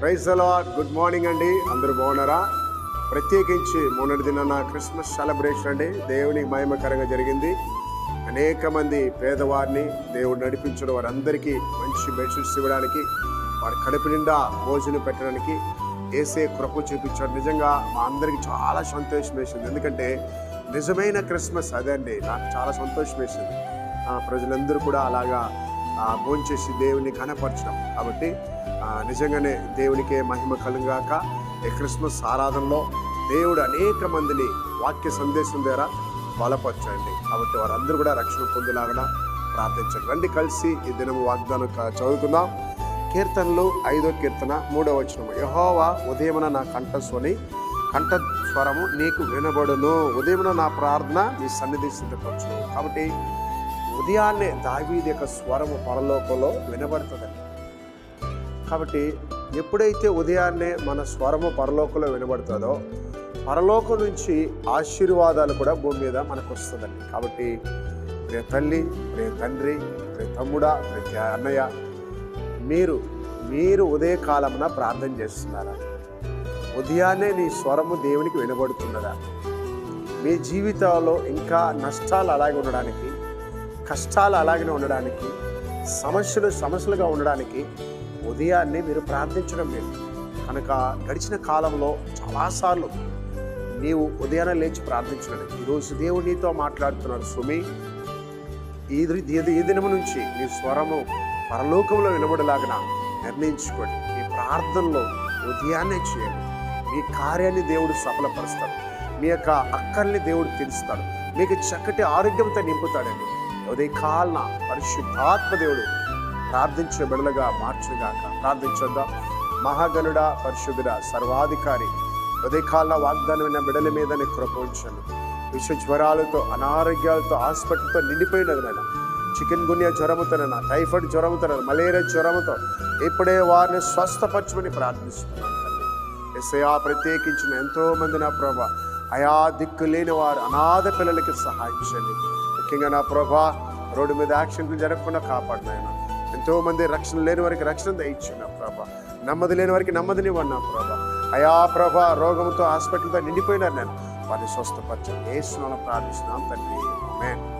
Praise అలాడ్ good morning అండి. అందరూ బాగున్నారా? ప్రత్యేకించి మొన్నటి నా క్రిస్మస్ సెలబ్రేషన్ అండి. దేవునికి మహిమకరంగా జరిగింది. అనేక మంది పేదవారిని దేవుడు నడిపించడం వారందరికీ మంచి బెడ్షీట్స్ ఇవ్వడానికి వారి కడుపు నిండా భోజనం పెట్టడానికి ఏసే కృప చూపించాడు. నిజంగా మా అందరికీ చాలా సంతోషం వేసింది. ఎందుకంటే నిజమైన క్రిస్మస్ అదే అండి. నాకు చాలా సంతోషం వేసింది. ఆ, ప్రజలందరూ కూడా అలాగా భోంచేసి దేవుని కనపరచడం కాబట్టి నిజంగానే దేవునికే మహిమ కలుగాక ఈ క్రిస్మస్ ఆరాధనలో దేవుడు అనేక మందిని వాక్య సందేశం ద్వారా బలపరచండి. కాబట్టి వారందరూ కూడా రక్షణ పొందులాగా ప్రార్థించండి. రండి కలిసి ఈ దినము వాగ్దానం క- చదువుకుందాం. కీర్తనలు ఐదో కీర్తన మూడో వచనము. యహోవా ఉదయమున నా కంఠస్వని కంఠ స్వరము నీకు వినబడును. ఉదయమున నా ప్రార్థన నీ సన్నిధి సిద్ధపరచును కాబట్టి ఉదయాన్నే దావీది యొక్క స్వరము పరలోకంలో వినబడుతుందండి. కాబట్టి ఎప్పుడైతే ఉదయాన్నే మన స్వరము పరలోకంలో వినబడుతుందో పరలోకం నుంచి ఆశీర్వాదాలు కూడా భూమి మీద మనకు వస్తుందండి. కాబట్టి ప్రియ తల్లి ప్రియ తండ్రి ప్రియ తమ్ముడా ప్రియ అన్నయ్య మీరు మీరు ఉదయకాలమున ప్రార్థన చేస్తున్నారా? ఉదయాన్నే నీ స్వరము దేవునికి వినబడుతున్నదా? మీ జీవితంలో ఇంకా నష్టాలు అలాగే ఉండడానికి కష్టాలు అలాగనే ఉండడానికి సమస్యలు సమస్యలుగా ఉండడానికి ఉదయాన్నే మీరు ప్రార్థించడం లేదు. కనుక గడిచిన కాలంలో చాలాసార్లు నీవు ఉదయాన్నే లేచి ప్రార్థించడం ఈరోజు దేవుడు నీతో మాట్లాడుతున్నాడు సుమి. ఈ ఈ- దినము నుంచి నీ స్వరము పరలోకంలో వినబడేలాగా నిర్ణయించుకోండి. మీ ప్రార్థనలో ఉదయాన్నే చేయండి. మీ కార్యాన్ని దేవుడు సఫలపరుస్తాడు. మీ యొక్క అక్కల్ని దేవుడు తెలుస్తాడు మీకు చక్కటి ఆరోగ్యంతో నింపుతాడండి. ఉదయకాలన పరిశుద్ధాత్మ దేవుడు ప్రార్థించే బిడలుగా మార్చుగాక ప్రార్థించొద్దాం? మహాగనుడ పరిశుద్ధుడ సర్వాధికారి ఉదయకాల వాగ్దానమైన బిడల మీద నీ కృప ఉంచండి విష జ్వరాలతో అనారోగ్యాలతో హాస్పిటల్తో నిండిపోయినది చికెన్ గున్యా జ్వరముతోనైనా టైఫాయిడ్ జ్వరముతో మలేరియా జ్వరముతో ఇప్పుడే వారిని స్వస్థపరచమని ప్రార్థిస్తున్నాను తండ్రి. ప్రత్యేకించిన ఎంతోమంది నా ప్రభా అయా దిక్కు లేని వారు అనాథ పిల్లలకి సహాయం చేయండి. ముఖ్యంగా నా ప్రభా రోడ్డు మీద యాక్సిడెంట్లు జరగకుండా కాపాడినాయన ఎంతో మంది రక్షణ లేని వారికి రక్షణ దయచున్నావు ప్రభా. నెమ్మది లేని వారికి నెమ్మదినివ్వన్నా ప్రభా. అయా ప్రభా రోగంతో హాస్పిటల్తో నిండిపోయినారు నేను వారిని స్వస్థపరచు ఏ ప్రార్థిస్తున్నాం తండ్రి. ఆమేన్.